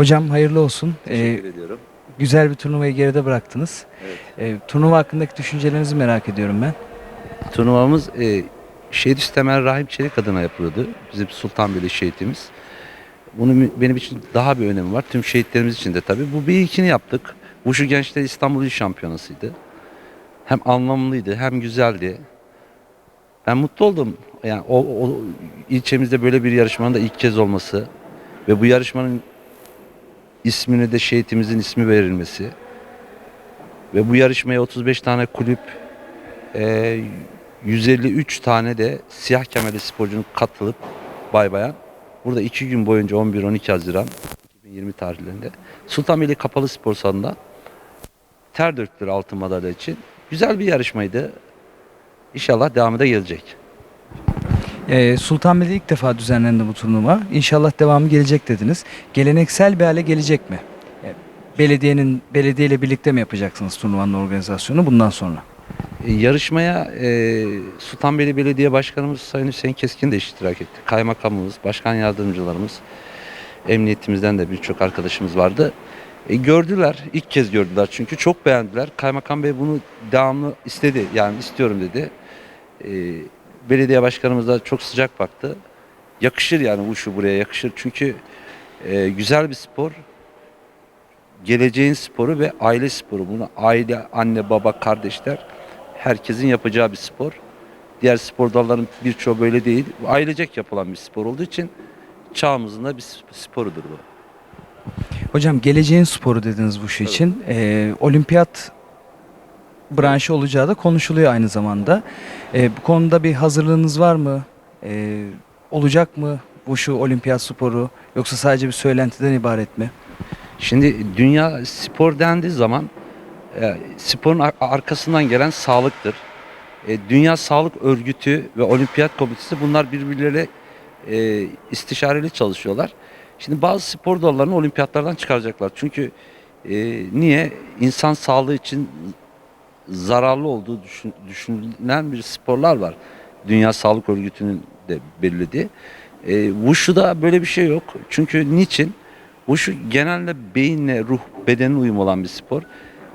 Hocam hayırlı olsun. Ee, Teşekkür ediyorum. güzel bir turnuvayı geride bıraktınız. Evet. Ee, turnuva hakkındaki düşüncelerinizi merak ediyorum ben. Turnuvamız e, Şehit İstemel Rahim Çelik adına yapılıyordu. Bizim Sultanbeyli şehitimiz. Bunun benim için daha bir önemi var. Tüm şehitlerimiz için de tabii. Bu bir ilkini yaptık. Wushu Gençler İstanbul İl Şampiyonası'ydı. Hem anlamlıydı hem güzeldi. Ben mutlu oldum. Yani o, o ilçemizde böyle bir yarışmanın da ilk kez olması ve bu yarışmanın ismini de şehitimizin ismi verilmesi ve bu yarışmaya 35 tane kulüp e, 153 tane de siyah kemerli sporcunun katılıp bay bayan burada iki gün boyunca 11-12 Haziran 2020 tarihlerinde Sultanbeyli Kapalı Spor Salı'nda ter döktüler altın madalya için. Güzel bir yarışmaydı. İnşallah devamı da gelecek. Ee, Sultanbeyli'de ilk defa düzenlendi bu turnuva. İnşallah devamı gelecek dediniz. Geleneksel bir hale gelecek mi? Yani belediyenin belediyeyle birlikte mi yapacaksınız turnuvanın organizasyonu bundan sonra? E, Yarışmaya e, Sultanbeyli Belediye Başkanımız Sayın Hüseyin Keskin de iştirak etti. Kaymakamımız, başkan yardımcılarımız, emniyetimizden de birçok arkadaşımız vardı. E, gördüler, ilk kez gördüler çünkü çok beğendiler. Kaymakam Bey bunu devamlı istedi, yani istiyorum dedi. E, belediye başkanımız da çok sıcak baktı. Yakışır yani bu şu buraya yakışır çünkü e, güzel bir spor. Geleceğin sporu ve aile sporu. Bunu aile, anne, baba, kardeşler herkesin yapacağı bir spor. Diğer spor dallarının birçoğu böyle değil. Ailecek yapılan bir spor olduğu için çağımızın da bir sporudur bu. Hocam geleceğin sporu dediniz bu şey için. Ee, olimpiyat branşı olacağı da konuşuluyor aynı zamanda. Ee, bu konuda bir hazırlığınız var mı? Ee, olacak mı bu şu olimpiyat sporu yoksa sadece bir söylentiden ibaret mi? Şimdi dünya spor dendiği zaman e, sporun ar- arkasından gelen sağlıktır. E, dünya Sağlık Örgütü ve Olimpiyat Komitesi bunlar birbirleriyle e, istişareli çalışıyorlar. Şimdi bazı spor dallarını olimpiyatlardan çıkaracaklar. Çünkü e, niye? İnsan sağlığı için zararlı olduğu düşün- düşünülen bir sporlar var. Dünya Sağlık Örgütü'nün de belirlediği. E, Wushu'da böyle bir şey yok. Çünkü niçin? Wushu genelde beyinle, ruh, bedenin uyumu olan bir spor.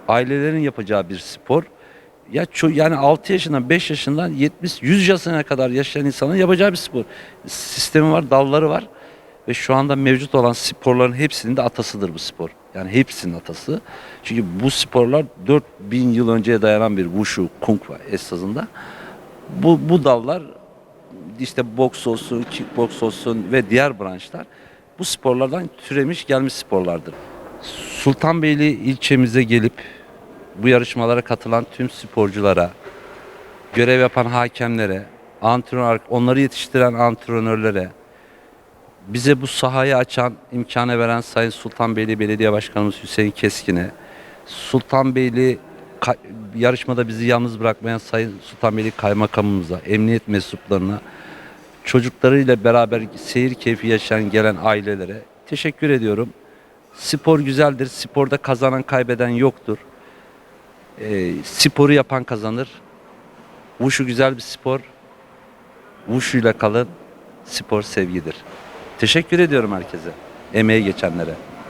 Ailelerin yapacağı bir spor. Ya ço- yani 6 yaşından 5 yaşından 70 100 yaşına kadar yaşayan insanın yapacağı bir spor. Sistemi var, dalları var ve şu anda mevcut olan sporların hepsinin de atasıdır bu spor. Yani hepsinin atası. Çünkü bu sporlar 4000 yıl önceye dayanan bir wushu, kung fu esasında. Bu, bu dallar işte boks olsun, kickboks olsun ve diğer branşlar bu sporlardan türemiş gelmiş sporlardır. Sultanbeyli ilçemize gelip bu yarışmalara katılan tüm sporculara, görev yapan hakemlere, antrenör, onları yetiştiren antrenörlere, bize bu sahayı açan, imkanı veren Sayın Sultanbeyli Belediye Başkanımız Hüseyin Keskin'e, Sultanbeyli yarışmada bizi yalnız bırakmayan Sayın Sultanbeyli Kaymakamımıza, emniyet mensuplarına, çocuklarıyla beraber seyir keyfi yaşayan gelen ailelere teşekkür ediyorum. Spor güzeldir. Sporda kazanan kaybeden yoktur. Ee, sporu yapan kazanır. Wushu güzel bir spor. İle kalın. Spor sevgidir. Teşekkür ediyorum herkese. Emeği geçenlere.